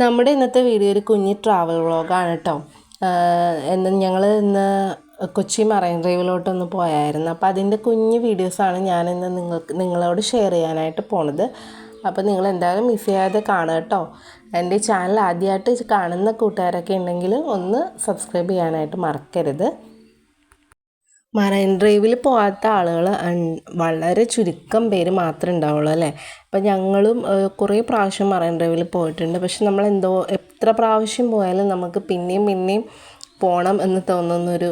നമ്മുടെ ഇന്നത്തെ വീഡിയോ ഒരു കുഞ്ഞ് ട്രാവൽ വ്ളോഗാണ് കേട്ടോ എന്ന് ഞങ്ങൾ ഇന്ന് കൊച്ചി മറൈൻ ഡ്രൈവിലോട്ടൊന്ന് പോയായിരുന്നു. അപ്പോൾ അതിന്റെ കുഞ്ഞ് വീഡിയോസാണ് ഞാനിന്ന് നിങ്ങൾക്ക് നിങ്ങളോട് ഷെയർ ചെയ്യാനായിട്ട് പോണത്. അപ്പോൾ നിങ്ങൾ എന്തായാലും മിസ് ചെയ്യാതെ കാണുക കേട്ടോ എന്റെ ചാനൽ ആദ്യമായിട്ട് കാണുന്ന കൂട്ടുകാരൊക്കെ ഉണ്ടെങ്കിൽ ഒന്ന് സബ്സ്ക്രൈബ് ചെയ്യാനായിട്ട് മറക്കരുത്. മറൈൻ ഡ്രൈവിൽ പോകാത്ത ആളുകൾ വളരെ ചുരുക്കം പേര് മാത്രമേ ഉണ്ടാവുള്ളൂ അല്ലേ? അപ്പം ഞങ്ങളും കുറേ പ്രാവശ്യം മറൈൻ ഡ്രൈവിൽ പോയിട്ടുണ്ട്. പക്ഷെ നമ്മൾ എന്തോ എത്ര പ്രാവശ്യം പോയാലും നമുക്ക് പിന്നെയും പിന്നെയും പോകണം എന്ന് തോന്നുന്നൊരു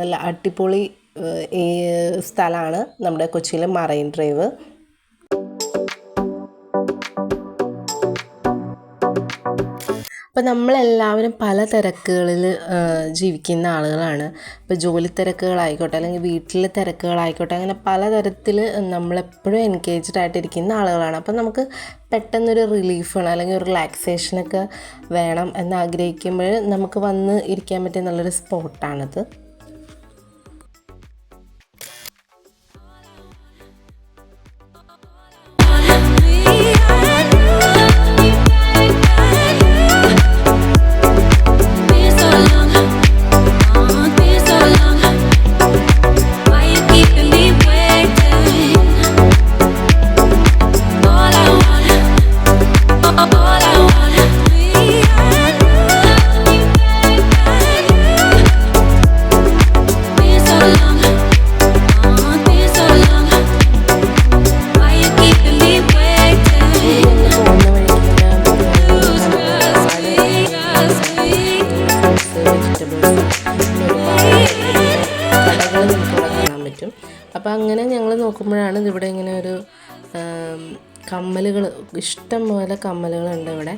നല്ല അടിപൊളി സ്ഥലമാണ് നമ്മുടെ കൊച്ചിയിലെ മറൈൻ ഡ്രൈവ്. അപ്പോൾ നമ്മളെല്ലാവരും പല തിരക്കുകളിൽ ജീവിക്കുന്ന ആളുകളാണ്. ഇപ്പോൾ ജോലി തിരക്കുകളായിക്കോട്ടെ അല്ലെങ്കിൽ വീട്ടിലെ തിരക്കുകളായിക്കോട്ടെ അങ്ങനെ പലതരത്തിൽ നമ്മളെപ്പോഴും എൻഗേജ്ഡ് ആയിട്ടിരിക്കുന്ന ആളുകളാണ്. അപ്പം നമുക്ക് പെട്ടെന്നൊരു റിലീഫ് വേണം അല്ലെങ്കിൽ ഒരു റിലാക്സേഷനൊക്കെ വേണം എന്ന് ആഗ്രഹിക്കുമ്പോൾ നമുക്ക് വന്ന് ഇരിക്കാൻ പറ്റിയ നല്ലൊരു സ്പോട്ടാണിത് അപ്പോൾ അങ്ങനെ ഞങ്ങൾ നോക്കുമ്പോഴാണ് ഇവിടെ ഇങ്ങനെ ഒരു കമ്മലുകൾ ഇഷ്ടം പോലെ കമ്മലുകളുണ്ട് ഇവിടെ.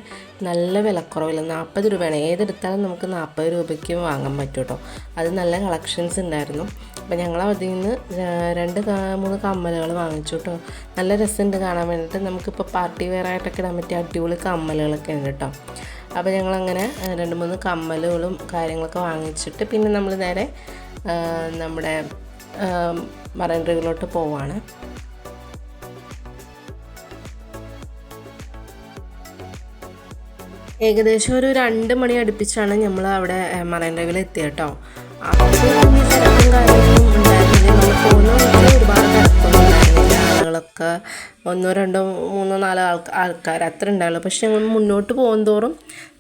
നല്ല വിലക്കുറവില്ല. നാൽപ്പത് രൂപയാണ്. ഏതെടുത്താലും നമുക്ക് നാൽപ്പത് രൂപയ്ക്ക് വാങ്ങാൻ പറ്റും കേട്ടോ അത് നല്ല കളക്ഷൻസ് ഉണ്ടായിരുന്നു. അപ്പോൾ ഞങ്ങൾ അതിൽ നിന്ന് രണ്ട് മൂന്ന് കമ്മലുകൾ വാങ്ങിച്ചു കേട്ടോ. നല്ല രസമുണ്ട് കാണാൻ വേണ്ടിയിട്ട് നമുക്കിപ്പോൾ പാർട്ടി വെയർ ആയിട്ടൊക്കെ ഇടാൻ പറ്റിയ അടിപൊളി കമ്മലുകളൊക്കെ ഉണ്ട് കേട്ടോ. അപ്പോൾ ഞങ്ങളങ്ങനെ രണ്ട് മൂന്ന് കമ്മലുകളും കാര്യങ്ങളൊക്കെ വാങ്ങിച്ചിട്ട് പിന്നെ നമ്മൾ നേരെ നമ്മുടെ മറൈൻ ഡ്രൈവിലോട്ട് പോവാണ്. ഏകദേശം ഒരു രണ്ട് മണി അടുപ്പിച്ചാണ് നമ്മൾ അവിടെ മറൈൻ ഡ്രൈവിൽ എത്തിയത് കേട്ടോ ആളുകളൊക്കെ ഒന്നോ രണ്ടോ മൂന്നോ നാലോ ആൾക്കാർ ആൾക്കാർ അത്ര ഉണ്ടായുള്ളൂ പക്ഷെ ഞങ്ങൾ മുന്നോട്ട് പോകും തോറും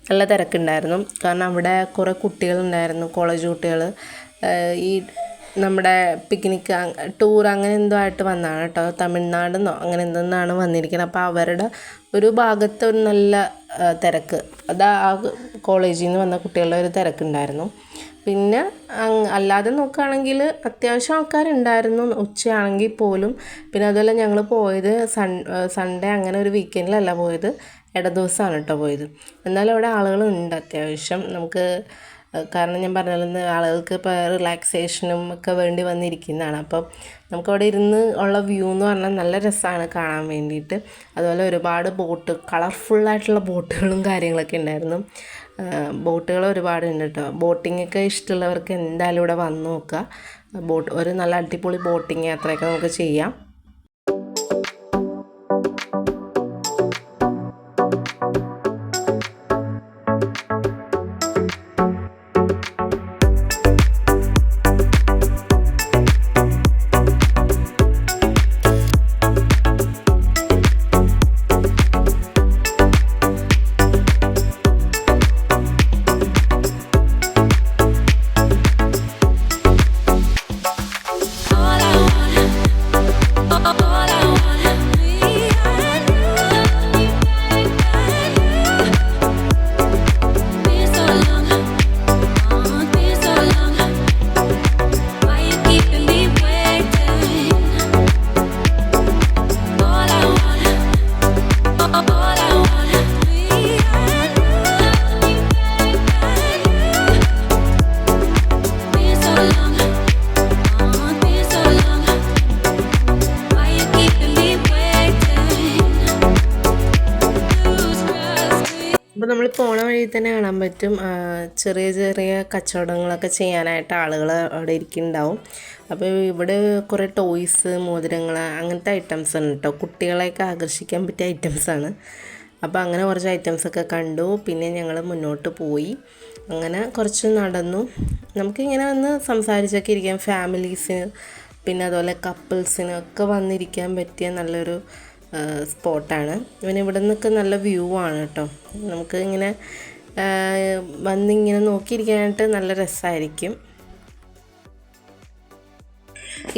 നല്ല തിരക്കുണ്ടായിരുന്നു. കാരണം അവിടെ കുറേ കുട്ടികളുണ്ടായിരുന്നു കോളേജ് കുട്ടികൾ ഈ നമ്മുടെ പിക്നിക്ക് ടൂർ അങ്ങനെ എന്തോ ആയിട്ട് വന്നതാണ് കേട്ടോ തമിഴ്നാടെന്നോ അങ്ങനെ എന്തെന്നാണ് വന്നിരിക്കുന്നത് അപ്പോൾ അവരുടെ ഒരു ഭാഗത്ത് ഒരു നല്ല തിരക്ക്. അത് ആ കോളേജിൽ നിന്ന് വന്ന കുട്ടികളുടെ ഒരു തിരക്കുണ്ടായിരുന്നു. പിന്നെ അല്ലാതെ നോക്കുകയാണെങ്കിൽ അത്യാവശ്യം ആൾക്കാരുണ്ടായിരുന്നു. ഉച്ചയാണെങ്കിൽ പോലും. പിന്നെ അതുപോലെ ഞങ്ങൾ പോയത് സൺ സൺഡേ അങ്ങനെ ഒരു വീക്കെൻഡിലല്ല പോയത്. ഇട ദിവസമാണ് കേട്ടോ പോയത്. എന്നാലും അവിടെ ആളുകളുണ്ട് അത്യാവശ്യം. നമുക്ക് കാരണം ഞാൻ പറഞ്ഞാലും ആളുകൾക്ക് ഇപ്പോൾ റിലാക്സേഷനും ഒക്കെ വേണ്ടി വന്നിരിക്കുന്നതാണ്. അപ്പം നമുക്കവിടെ ഇരുന്ന് ഉള്ള വ്യൂ എന്ന് പറഞ്ഞാൽ നല്ല രസമാണ് കാണാൻ വേണ്ടിയിട്ട്. അതുപോലെ ഒരുപാട് ബോട്ട് കളർഫുള്ളായിട്ടുള്ള ബോട്ടുകളും കാര്യങ്ങളൊക്കെ ഉണ്ടായിരുന്നു. ബോട്ടുകൾ ഒരുപാട് ഉണ്ട് കേട്ടോ. ബോട്ടിംഗ് ഒക്കെ ഇഷ്ടമുള്ളവർക്ക് എന്തായാലും ഇവിടെ വന്ന് നോക്കുക. ബോട്ട് ഒരു നല്ല അടിപൊളി ബോട്ടിങ് യാത്രയൊക്കെ നമുക്ക് ചെയ്യാം. നമ്മൾ പോണ വഴി തന്നെ കാണാൻ പറ്റും. ചെറിയ ചെറിയ കച്ചവടങ്ങളൊക്കെ ചെയ്യാനായിട്ട് ആളുകൾ അവിടെ ഇരിക്കുന്നുണ്ടാവും. അപ്പോൾ ഇവിടെ കുറേ ടോയ്സ് മോതിരങ്ങൾ അങ്ങനത്തെ ഐറ്റംസ് ഉണ്ട് കേട്ടോ കുട്ടികളെയൊക്കെ ആകർഷിക്കാൻ പറ്റിയ ഐറ്റംസാണ് അപ്പോൾ അങ്ങനെ കുറച്ച് ഐറ്റംസ് ഒക്കെ കണ്ടു. പിന്നെ ഞങ്ങൾ മുന്നോട്ട് പോയി. അങ്ങനെ കുറച്ച് നടന്നു. നമുക്കിങ്ങനെ വന്ന് സംസാരിച്ചൊക്കെ ഇരിക്കാം. ഫാമിലീസിന് പിന്നെ അതുപോലെ കപ്പിൾസിനൊക്കെ വന്നിരിക്കാൻ പറ്റിയ നല്ലൊരു സ്പോട്ടാണ്. പിന്നെ ഇവിടെ നിന്നൊക്കെ നല്ല വ്യൂ ആണ് കേട്ടോ. നമുക്ക് ഇങ്ങനെ വന്നിങ്ങനെ നോക്കിയിരിക്കാനായിട്ട് നല്ല രസമായിരിക്കും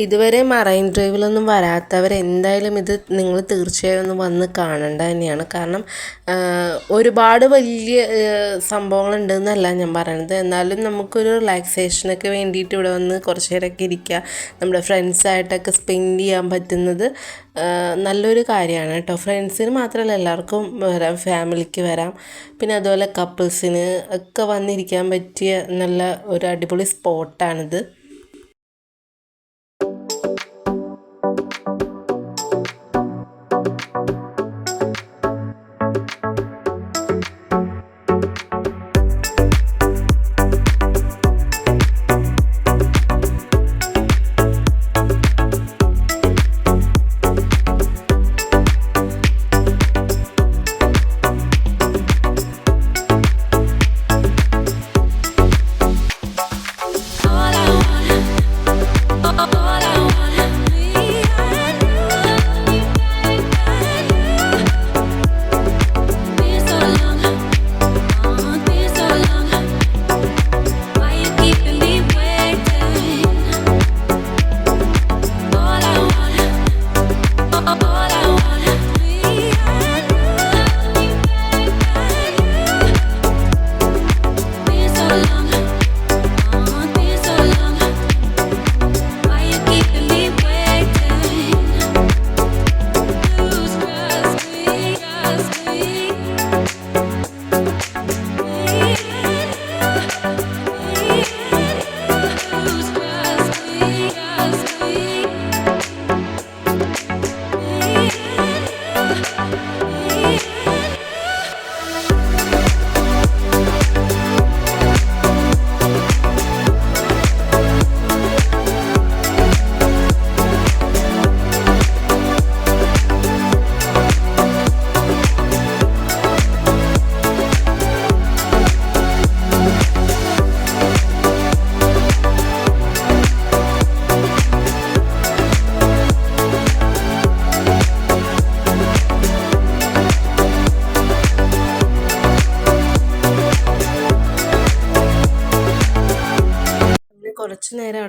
ഇതുവരെ മറൈൻ ഡ്രൈവിലൊന്നും വരാത്തവർ എന്തായാലും ഇത് നിങ്ങൾ തീർച്ചയായും ഒന്ന് വന്ന് കാണേണ്ട തന്നെയാണ്. കാരണം ഒരുപാട് വലിയ സംഭവങ്ങളുണ്ടെന്നല്ല ഞാൻ പറയണത്. എന്നാലും നമുക്കൊരു റിലാക്സേഷനൊക്കെ വേണ്ടിയിട്ട് ഇവിടെ വന്ന് കുറച്ച് നേരമൊക്കെ ഇരിക്കുക നമ്മുടെ ഫ്രണ്ട്സായിട്ടൊക്കെ സ്പെൻഡ് ചെയ്യാൻ പറ്റുന്നത് നല്ലൊരു കാര്യമാണ് കേട്ടോ. ഫ്രണ്ട്സിന് മാത്രമല്ല എല്ലാവർക്കും വരാം ഫാമിലിക്ക് വരാം. പിന്നെ അതുപോലെ കപ്പിൾസിന് ഒക്കെ വന്നിരിക്കാൻ പറ്റിയ നല്ല ഒരു അടിപൊളി സ്പോട്ടാണിത്.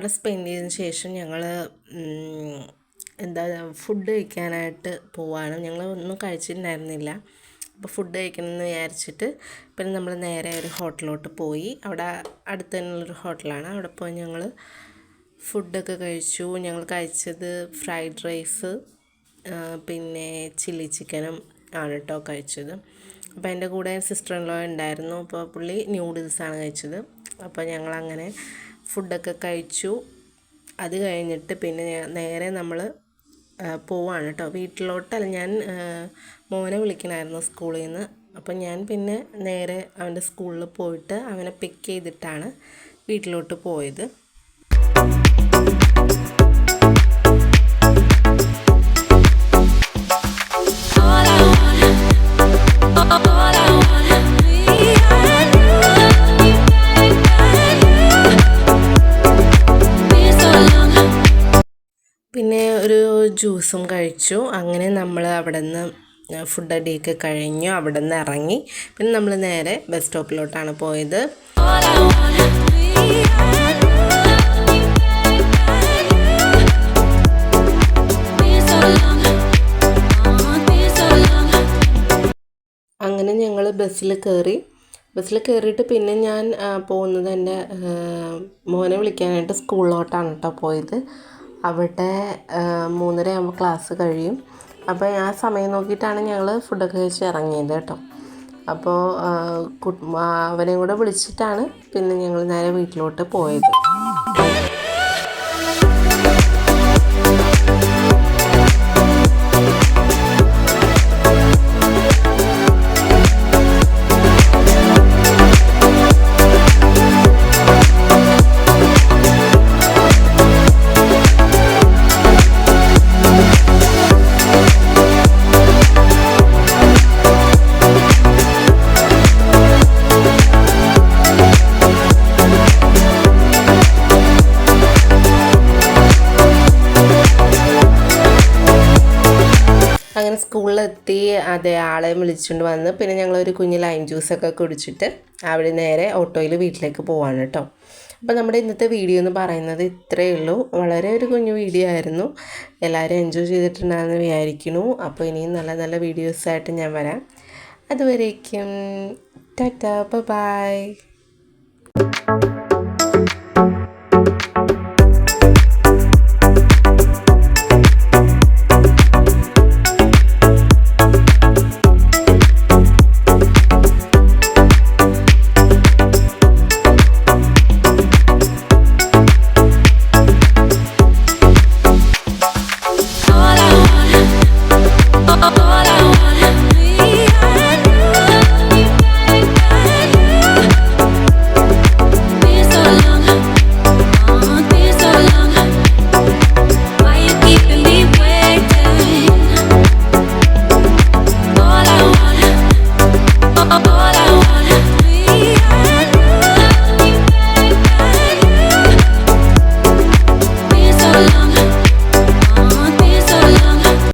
അവിടെ സ്പെൻഡ് ചെയ്തതിന് ശേഷം ഞങ്ങൾ എന്താ ഫുഡ് കഴിക്കാനായിട്ട് പോവാണ്. ഞങ്ങൾ ഒന്നും കഴിച്ചിട്ടുണ്ടായിരുന്നില്ല. അപ്പോൾ ഫുഡ് കഴിക്കണമെന്ന് വിചാരിച്ചിട്ട് പിന്നെ നമ്മൾ നേരെ ഒരു ഹോട്ടലിലോട്ട് പോയി. അവിടെ അടുത്ത് തന്നെയുള്ളൊരു ഹോട്ടലാണ് അവിടെ പോയി ഞങ്ങൾ ഫുഡൊക്കെ കഴിച്ചു. ഞങ്ങൾ കഴിച്ചത് ഫ്രൈഡ് റൈസ് പിന്നെ ചില്ലി ചിക്കനും ആണ് കേട്ടോ കഴിച്ചത്. അപ്പോൾ എന്റെ കൂടെ സിസ്റ്റർ ഇൻ ലോ ഉണ്ടായിരുന്നു. അപ്പോൾ പുള്ളി ന്യൂഡിൽസാണ് കഴിച്ചത്. അപ്പോൾ ഞങ്ങളങ്ങനെ ഫുഡൊക്കെ കഴിച്ചു. അത് കഴിഞ്ഞിട്ട് പിന്നെ നേരെ നമ്മൾ പോവാണ് കേട്ടോ വീട്ടിലോട്ടല്ല ഞാൻ മോനെ വിളിക്കണമായിരുന്നു സ്കൂളിൽ നിന്ന് അപ്പം ഞാൻ പിന്നെ നേരെ അവന്റെ സ്കൂളിൽ പോയിട്ട് അവനെ പിക്ക് ചെയ്തിട്ടാണ് വീട്ടിലോട്ട് പോയത്. ജ്യൂസും കഴിച്ചു. അങ്ങനെ നമ്മൾ അവിടെ നിന്ന് ഫുഡ് അടിയൊക്കെ കഴിഞ്ഞു. അവിടെ നിന്ന് ഇറങ്ങി. പിന്നെ നമ്മൾ നേരെ ബസ് സ്റ്റോപ്പിലോട്ടാണ് പോയത്. അങ്ങനെ ഞങ്ങൾ ബസ്സിൽ കയറി ബസ്സിൽ കയറിയിട്ട് പിന്നെ ഞാൻ പോകുന്നത് എന്റെ മോനെ വിളിക്കാനായിട്ട് സ്കൂളിലോട്ടാണ് കേട്ടോ പോയത്. അവിടെ മൂന്നരയാകുമ്പോൾ ക്ലാസ് കഴിയും. അപ്പോൾ ആ സമയം നോക്കിയിട്ടാണ് ഞങ്ങൾ ഫുഡൊക്കെ കഴിച്ച് ഇറങ്ങിയത് കേട്ടോ. അപ്പോൾ അവനെയും കൂടെ വിളിച്ചിട്ടാണ് പിന്നെ ഞങ്ങൾ നേരെ വീട്ടിലോട്ട് പോയത്. അതേ ആളെ വിളിച്ചുകൊണ്ട് വന്ന് പിന്നെ ഞങ്ങളൊരു കുഞ്ഞ് ലൈം ജ്യൂസൊക്കെ കുടിച്ചിട്ട് അവിടെ നേരെ ഓട്ടോയിൽ വീട്ടിലേക്ക് പോവാണ് കേട്ടോ അപ്പോൾ നമ്മുടെ ഇന്നത്തെ വീഡിയോ എന്ന് പറയുന്നത് ഇത്രയേ ഉള്ളൂ. വളരെ ഒരു കുഞ്ഞു വീഡിയോ ആയിരുന്നു. എല്ലാവരും എൻജോയ് ചെയ്തിട്ടുണ്ടാകുന്ന വിചാരിക്കുന്നു. അപ്പോൾ ഇനിയും നല്ല നല്ല വീഡിയോസായിട്ട് ഞാൻ വരാം. അതുവരേക്കും ടാറ്റാ ബൈ